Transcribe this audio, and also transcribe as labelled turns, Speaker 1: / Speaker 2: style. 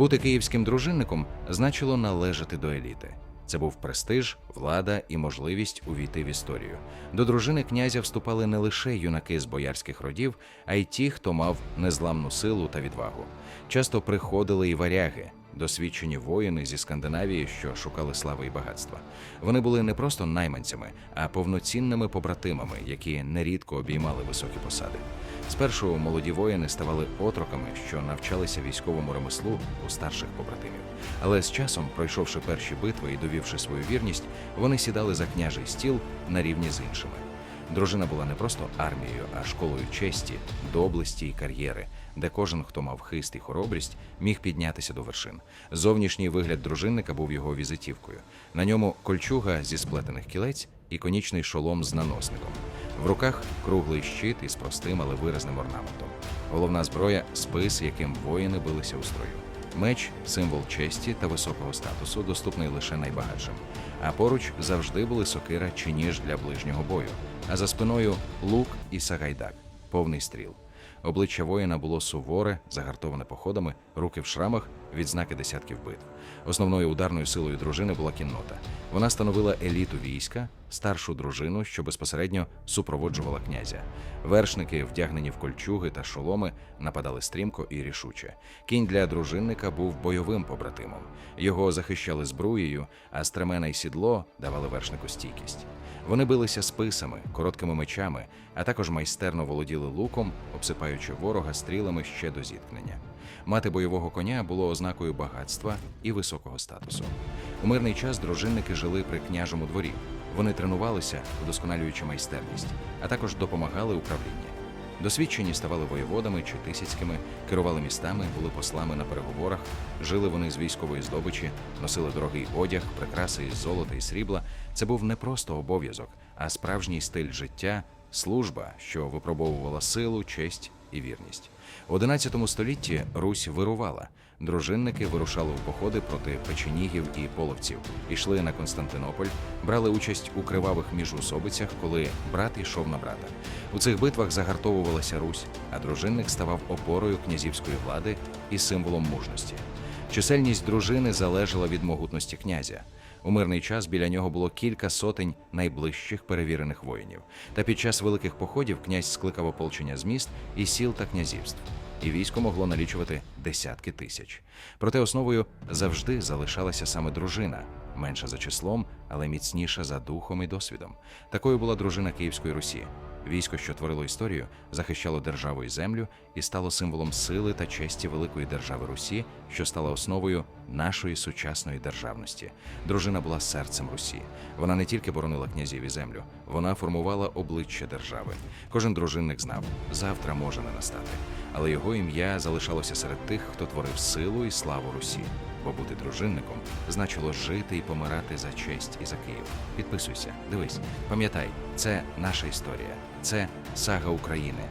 Speaker 1: Бути київським дружинником значило належати до еліти. Це був престиж, влада і можливість увійти в історію. До дружини князя вступали не лише юнаки з боярських родів, а й ті, хто мав незламну силу та відвагу. Часто приходили і варяги, досвідчені воїни зі Скандинавії, що шукали слави і багатства. Вони були не просто найманцями, а повноцінними побратимами, які нерідко обіймали високі посади. Спершу молоді воїни ставали отроками, що навчалися військовому ремеслу у старших побратимів. Але з часом, пройшовши перші битви і довівши свою вірність, вони сідали за княжий стіл на рівні з іншими. Дружина була не просто армією, а школою честі, доблесті і кар'єри, де кожен, хто мав хист і хоробрість, міг піднятися до вершин. Зовнішній вигляд дружинника був його візитівкою. На ньому кольчуга зі сплетених кілець і конічний шолом з наносником. В руках круглий щит із простим, але виразним орнаментом. Головна зброя спис, яким воїни билися у строю. Меч символ честі та високого статусу, доступний лише найбагатшим. А поруч завжди були сокира чи ніж для ближнього бою, а за спиною лук і сагайдак, повний стріл. Обличчя воїна було суворе, загартоване походами, руки в шрамах, відзнаки десятків битв. Основною ударною силою дружини була кіннота. Вона становила еліту війська, старшу дружину, що безпосередньо супроводжувала князя. Вершники, вдягнені в кольчуги та шоломи, нападали стрімко і рішуче. Кінь для дружинника був бойовим побратимом. Його захищали збруєю, а стремена й сідло давали вершнику стійкість. Вони билися списами, короткими мечами, а також майстерно володіли луком, обсипаючи ворога стрілами ще до зіткнення. Мати бойового коня було ознакою багатства і високого статусу. У мирний час дружинники жили при княжому дворі. Вони тренувалися, удосконалюючи майстерність, а також допомагали управлінні. Досвідчені ставали воєводами чи тисяцькими, керували містами, були послами на переговорах, жили вони з військової здобичі, носили дорогий одяг, прикраси із золота і срібла. Це був не просто обов'язок, а справжній стиль життя, служба, що випробовувала силу, честь і вірність. У XI столітті Русь вирувала. Дружинники вирушали у походи проти печенігів і половців, йшли на Константинополь, брали участь у кривавих міжусобицях, коли брат йшов на брата. У цих битвах загартовувалася Русь, а дружинник ставав опорою князівської влади і символом мужності. Чисельність дружини залежала від могутності князя. У мирний час біля нього було кілька сотень найближчих перевірених воїнів. Та під час великих походів князь скликав ополчення з міст і сіл та князівств. І військо могло налічувати десятки тисяч. Проте основою завжди залишалася саме дружина, менша за числом, але міцніша за духом і досвідом. Такою була дружина Київської Русі. Військо, що творило історію, захищало державу і землю і стало символом сили та честі великої держави Русі, що стала основою нашої сучасної державності. Дружина була серцем Русі. Вона не тільки боронила князів і землю, вона формувала обличчя держави. Кожен дружинник знав, завтра може не настати. Але його ім'я залишалося серед тих, хто творив силу і славу Русі. Бо бути дружинником значило жити і помирати за честь і за Київ. Підписуйся, дивись, пам'ятай, це наша історія, це сага України.